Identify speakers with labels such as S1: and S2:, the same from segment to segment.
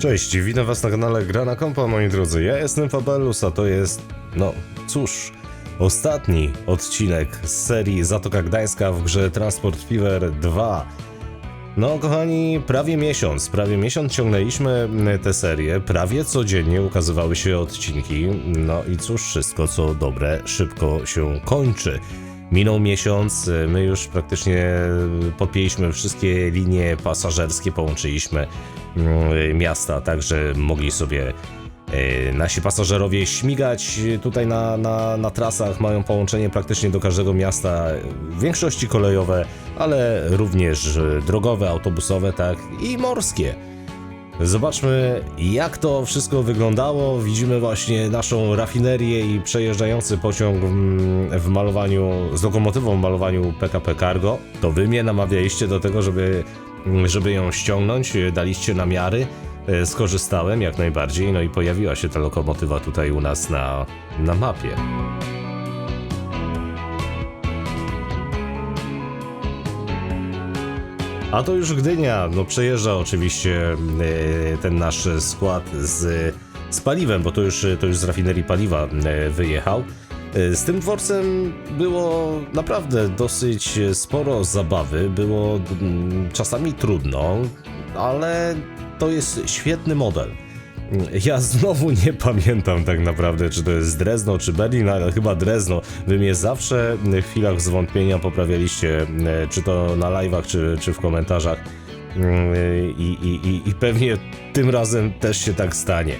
S1: Cześć, witam was na kanale Gra na Kompa, moi drodzy. Ja jestem Fabelus, a to jest, no cóż, ostatni odcinek z serii Zatoka Gdańska w grze Transport Fever 2. No, kochani, prawie miesiąc, prawie miesiąc ciągnęliśmy tę serię, prawie codziennie ukazywały się odcinki. No i cóż, wszystko co dobre szybko się kończy. Minął miesiąc, my już praktycznie podpięliśmy wszystkie linie pasażerskie, połączyliśmy mm, miasta, tak że mogli sobie e, nasi pasażerowie śmigać tutaj na, na, na trasach, mają połączenie praktycznie do każdego miasta, w większości kolejowe, ale również drogowe, autobusowe, tak i morskie. Zobaczmy, jak to wszystko wyglądało. Widzimy właśnie naszą rafinerię i przejeżdżający pociąg w malowaniu, z lokomotywą w malowaniu PKP Cargo. To wy mnie namawialiście do tego, żeby, żeby ją ściągnąć, daliście namiary. E, Skorzystałem jak najbardziej, no i pojawiła się ta lokomotywa tutaj u nas na, na mapie. A to już Gdynia, no przejeżdża oczywiście e, ten nasz skład z, z paliwem, bo to już, to już z rafinerii paliwa e, wyjechał. E, Z tym dworcem było naprawdę dosyć sporo zabawy, było mm, czasami trudno, ale to jest świetny model. Ja znowu nie pamiętam tak naprawdę, czy to jest Drezno, czy Berlin, ale chyba Drezno. Wy mnie zawsze w chwilach zwątpienia poprawialiście, czy to na live'ach, czy, czy w komentarzach. Mm, I, i, i, I pewnie tym razem też się tak stanie.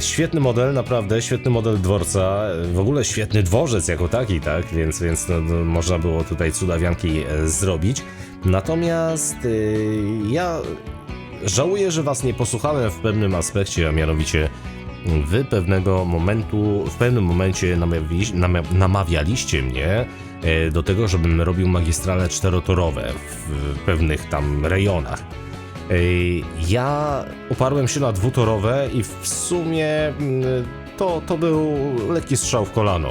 S1: Świetny model, naprawdę, świetny model dworca, w ogóle świetny dworzec jako taki, tak? Więc, więc no, no, można było tutaj cudawianki e, zrobić. Natomiast ja Żałuję, że was nie posłuchałem w pewnym aspekcie, a mianowicie wy pewnego momentu, w pewnym momencie namawialiście mnie e, do tego, żebym robił magistrale czterotorowe w pewnych tam rejonach. E, Ja oparłem się na dwutorowe i w sumie mm, to, to był lekki strzał w kolano.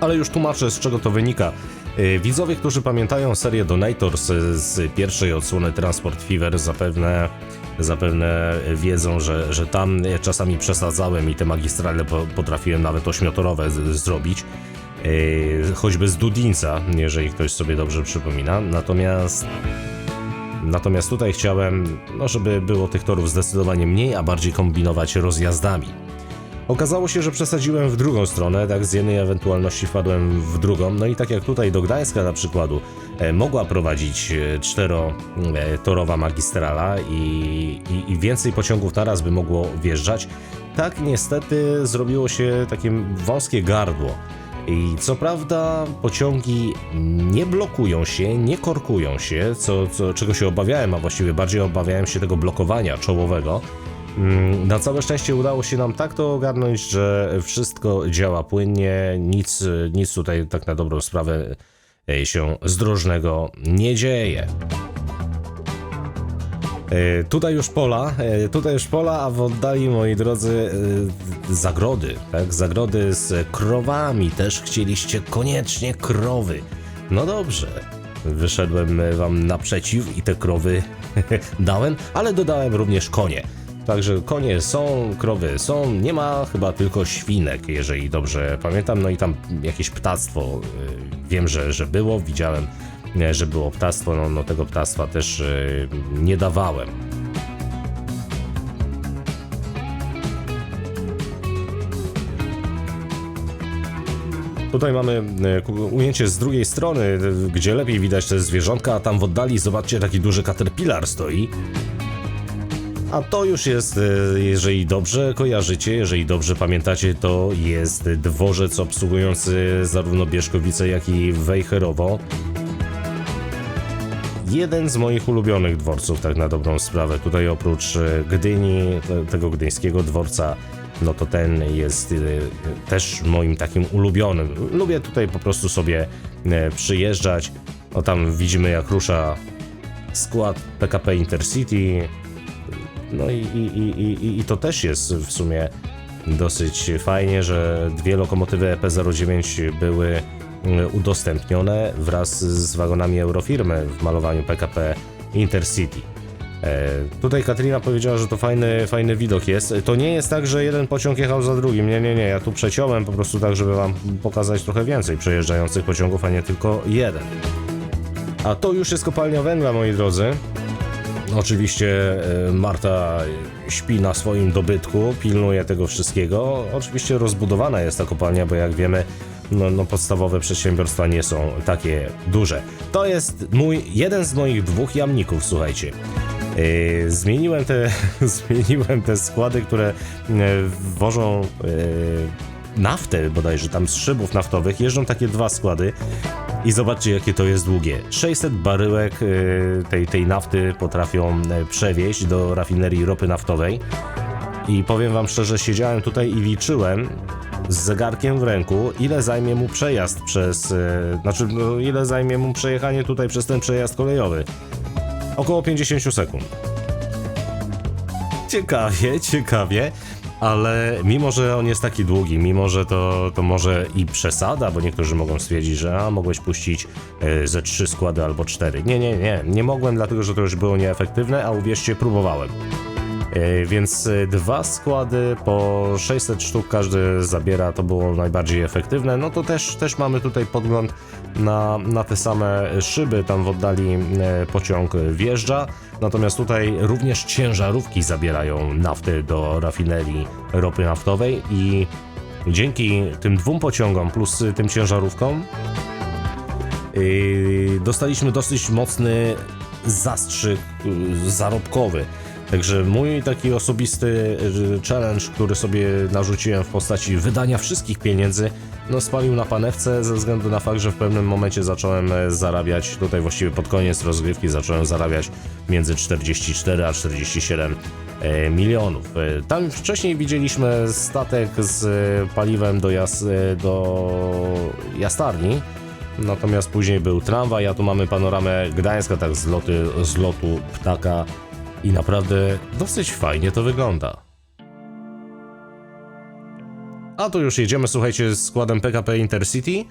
S1: Ale już tłumaczę, z czego to wynika. Widzowie, którzy pamiętają serię Donators z, z pierwszej odsłony Transport Fever, zapewne, zapewne wiedzą, że, że tam czasami przesadzałem i te magistrale po, potrafiłem nawet ośmiotorowe z, zrobić. Choćby z Dudinca, jeżeli ktoś sobie dobrze przypomina. Natomiast Natomiast tutaj chciałem, no żeby było tych torów zdecydowanie mniej, a bardziej kombinować rozjazdami. Okazało się, że przesadziłem w drugą stronę, tak z jednej ewentualności wpadłem w drugą, no i tak jak tutaj do Gdańska na przykładu e, mogła prowadzić e, czterotorowa magistrala i, i, i więcej pociągów naraz by mogło wjeżdżać, tak niestety zrobiło się takie wąskie gardło. I co prawda pociągi nie blokują się, nie korkują się, co, co, czego się obawiałem, a właściwie bardziej obawiałem się tego blokowania czołowego. Mm, Na całe szczęście udało się nam tak to ogarnąć, że wszystko działa płynnie, nic, nic tutaj tak na dobrą sprawę e, się zdrożnego nie dzieje. E, Tutaj już pola, e, tutaj już pola, a w oddali, moi drodzy, e, zagrody, tak? Zagrody z krowami. Też chcieliście koniecznie krowy. No dobrze, wyszedłem wam naprzeciw i te krowy dałem, ale dodałem również konie. Także konie są, krowy są, nie ma chyba tylko świnek, jeżeli dobrze pamiętam. No i tam jakieś ptactwo wiem, że, że było, widziałem, że było ptactwo, no, no tego ptactwa też e, nie dawałem. Tutaj mamy ku- ujęcie z drugiej strony, e, gdzie lepiej widać te zwierzątka, a tam w oddali zobaczcie taki duży caterpillar stoi. A to już jest, jeżeli dobrze kojarzycie, jeżeli dobrze pamiętacie, to jest dworzec obsługujący zarówno Bieszkowice, jak i Wejherowo. Jeden z moich ulubionych dworców, tak na dobrą sprawę. Tutaj oprócz e, Gdyni, te- tego gdyńskiego dworca, no to ten jest e, też moim takim ulubionym. Lubię tutaj po prostu sobie e, przyjeżdżać. O tam widzimy jak rusza skład PKP Intercity. No i, i, i, i, i to też jest w sumie dosyć fajnie, że dwie lokomotywy EP09 były udostępnione wraz z wagonami Eurofirmy w malowaniu PKP Intercity. E, tutaj Katrina powiedziała, że to fajny, fajny widok jest. To nie jest tak, że jeden pociąg jechał za drugim. Nie, nie, nie. Ja tu przeciąłem po prostu tak, żeby wam pokazać trochę więcej przejeżdżających pociągów, a nie tylko jeden. A to już jest kopalnia węgla, moi drodzy. Oczywiście e, Marta śpi na swoim dobytku, pilnuje tego wszystkiego. Oczywiście rozbudowana jest ta kopalnia, bo jak wiemy, no, no podstawowe przedsiębiorstwa nie są takie duże. To jest mój jeden z moich dwóch jamników, słuchajcie. Yy, zmieniłem, te, zmieniłem te składy, które yy, wożą yy, naftę bodajże tam z szybów naftowych. Jeżdżą takie dwa składy i zobaczcie jakie to jest długie. 600 baryłek tej, tej nafty potrafią przewieźć do rafinerii ropy naftowej. I powiem wam szczerze, siedziałem tutaj i liczyłem z zegarkiem w ręku, ile zajmie mu przejazd przez. Yy, znaczy, no, ile zajmie mu przejechanie tutaj przez ten przejazd kolejowy. Około 50 sekund. Ciekawie, ciekawie, ale mimo, że on jest taki długi, mimo, że to, to może i przesada, bo niektórzy mogą stwierdzić, że a, mogłeś puścić e, ze trzy składy albo cztery. Nie, nie, nie, nie mogłem, dlatego że to już było nieefektywne, a uwierzcie, próbowałem. E, Więc e, dwa składy po 600 sztuk każdy zabiera, to było najbardziej efektywne. No to też, też mamy tutaj podgląd na, na te same szyby, tam w oddali e, pociąg wjeżdża. Natomiast tutaj również ciężarówki zabierają nafty do rafinerii ropy naftowej i dzięki tym dwóm pociągom plus tym ciężarówkom dostaliśmy dosyć mocny zastrzyk zarobkowy. Także mój taki osobisty yy, challenge, który sobie narzuciłem w postaci wydania wszystkich pieniędzy, no spalił na panewce ze względu na fakt, że w pewnym momencie zacząłem e, zarabiać, tutaj właściwie pod koniec rozgrywki zacząłem zarabiać między 44 a 47 e, milionów. E, Tam wcześniej widzieliśmy statek z paliwem do, jas, do jastarni, natomiast później był tramwaj, a tu mamy panoramę Gdańska, tak z, loty, z lotu ptaka i naprawdę dosyć fajnie to wygląda. A tu już jedziemy, słuchajcie, z składem PKP Intercity.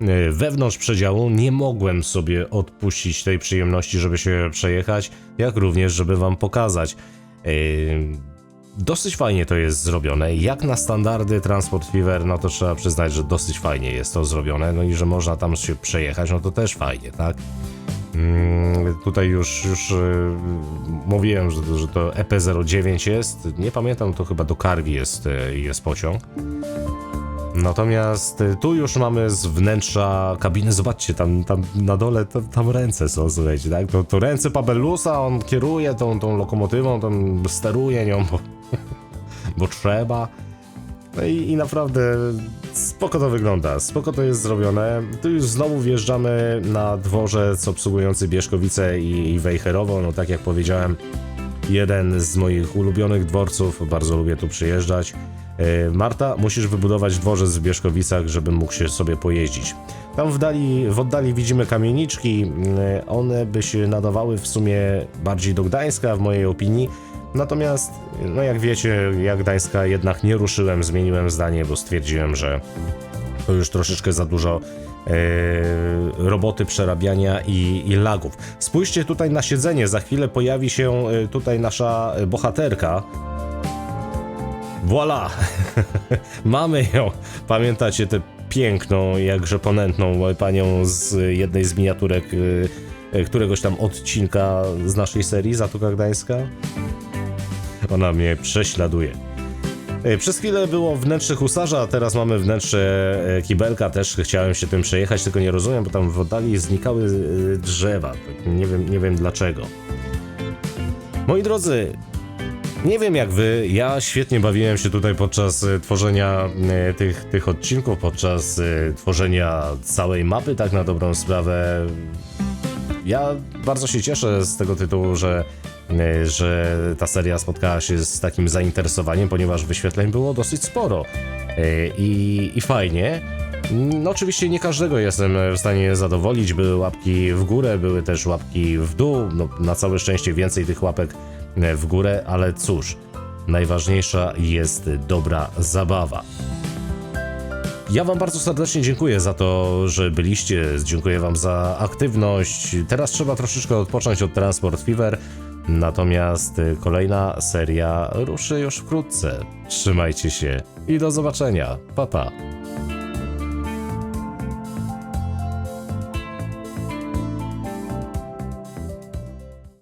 S1: Yy, Wewnątrz przedziału nie mogłem sobie odpuścić tej przyjemności, żeby się przejechać, jak również, żeby wam pokazać. Yy, Dosyć fajnie to jest zrobione. Jak na standardy Transport Fever, no to trzeba przyznać, że dosyć fajnie jest to zrobione. No i że można tam się przejechać, no to też fajnie, tak? Mm, tutaj już, już yy, mówiłem, że, że to EP09 jest. Nie pamiętam, to chyba do Karwi jest, yy, jest pociąg. Natomiast y, tu już mamy z wnętrza kabiny, zobaczcie, tam, tam na dole tam, tam ręce są, słuchajcie, tak? To, to ręce Pabellusa, on kieruje tą, tą lokomotywą, tam steruje nią, bo, bo trzeba. No i, i naprawdę spoko to wygląda, spoko to jest zrobione. Tu już znowu wjeżdżamy na dworzec obsługujący Bieszkowice i, i Wejherowo, no tak jak powiedziałem, jeden z moich ulubionych dworców, bardzo lubię tu przyjeżdżać. E, Marta, musisz wybudować dworzec w Bieszkowicach, żebym mógł się sobie pojeździć. Tam w, dali, w oddali widzimy kamieniczki, e, one by się nadawały w sumie bardziej do Gdańska, w mojej opinii. Natomiast, no jak wiecie, ja Gdańska jednak nie ruszyłem, zmieniłem zdanie, bo stwierdziłem, że to już troszeczkę za dużo e, roboty przerabiania i, i lagów. Spójrzcie tutaj na siedzenie, za chwilę pojawi się e, tutaj nasza bohaterka. Voila! Mamy ją! Pamiętacie tę piękną, jakże ponętną panią z jednej z miniaturek e, któregoś tam odcinka z naszej serii Zatoka Gdańska? Ona mnie prześladuje. E, Przez chwilę było wnętrze husarza, a teraz mamy wnętrze e, kibelka. Też chciałem się tym przejechać, tylko nie rozumiem, bo tam w oddali znikały e, drzewa. Tak Nie wiem, nie wiem dlaczego. Moi drodzy, nie wiem jak wy, ja świetnie bawiłem się tutaj podczas tworzenia tych, tych odcinków, podczas tworzenia całej mapy, tak na dobrą sprawę. Ja bardzo się cieszę z tego tytułu, że, że ta seria spotkała się z takim zainteresowaniem, ponieważ wyświetleń było dosyć sporo E, i, i fajnie. No oczywiście nie każdego jestem w stanie zadowolić, były łapki w górę, były też łapki w dół, no, na całe szczęście więcej tych łapek e, w górę, ale cóż, najważniejsza jest dobra zabawa. Ja Wam bardzo serdecznie dziękuję za to, że byliście. Dziękuję Wam za aktywność. Teraz trzeba troszeczkę odpocząć od Transport Fever. Natomiast y, kolejna seria ruszy już wkrótce. Trzymajcie się i do zobaczenia. Pa pa.